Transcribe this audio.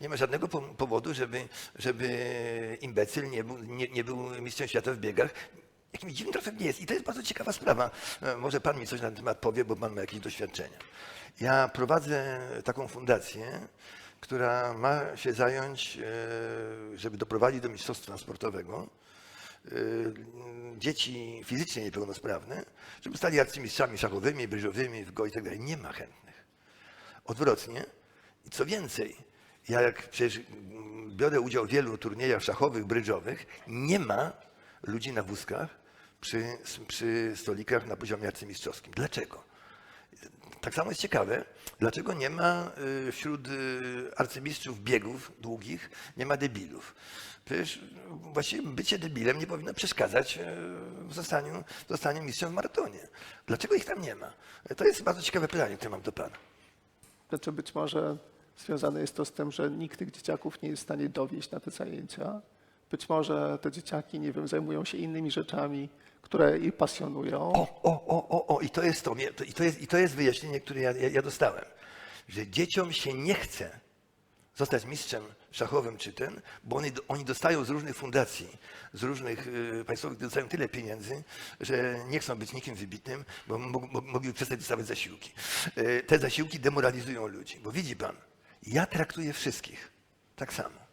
nie ma żadnego po- powodu, żeby, żeby imbecyl nie był, nie, nie był mistrzem świata w biegach. Jakimś dziwnym trafem nie jest. I to jest bardzo ciekawa sprawa. E, Może pan mi coś na ten temat powie, bo pan ma jakieś doświadczenia. Ja prowadzę taką fundację, która ma się zająć, e, żeby doprowadzić do mistrzostwa sportowego y, dzieci fizycznie niepełnosprawne, żeby stali arcymistrzami szachowymi, bryżowymi w go i tak dalej. Nie ma chętnych. Odwrotnie. I co więcej, ja jak przecież biorę udział w wielu turniejach szachowych, brydżowych, nie ma ludzi na wózkach przy, przy stolikach na poziomie arcymistrzowskim. Dlaczego? Tak samo jest ciekawe, dlaczego nie ma y, wśród y, arcymistrzów biegów długich, nie ma debilów. Przecież właściwie bycie debilem nie powinno przeszkadzać y, w zostaniu, w zostaniu mistrzem w maratonie. Dlaczego ich tam nie ma? To jest bardzo ciekawe pytanie, które mam do pana. Znaczy być może związane jest to z tym, że nikt tych dzieciaków nie jest w stanie dowieść na te zajęcia. Być może te dzieciaki, nie wiem, zajmują się innymi rzeczami, które ich pasjonują. O, o, o, o, o, i to jest to, i to jest, i to jest wyjaśnienie, które ja, ja, ja dostałem, że dzieciom się nie chce zostać mistrzem szachowym czy ten, bo oni, oni dostają z różnych fundacji, z różnych y, państwowych, dostają tyle pieniędzy, że nie chcą być nikim wybitnym, bo mog, mog, mogliby przestać dostawać zasiłki. Y, te zasiłki demoralizują ludzi, bo widzi pan, ja traktuję wszystkich tak samo.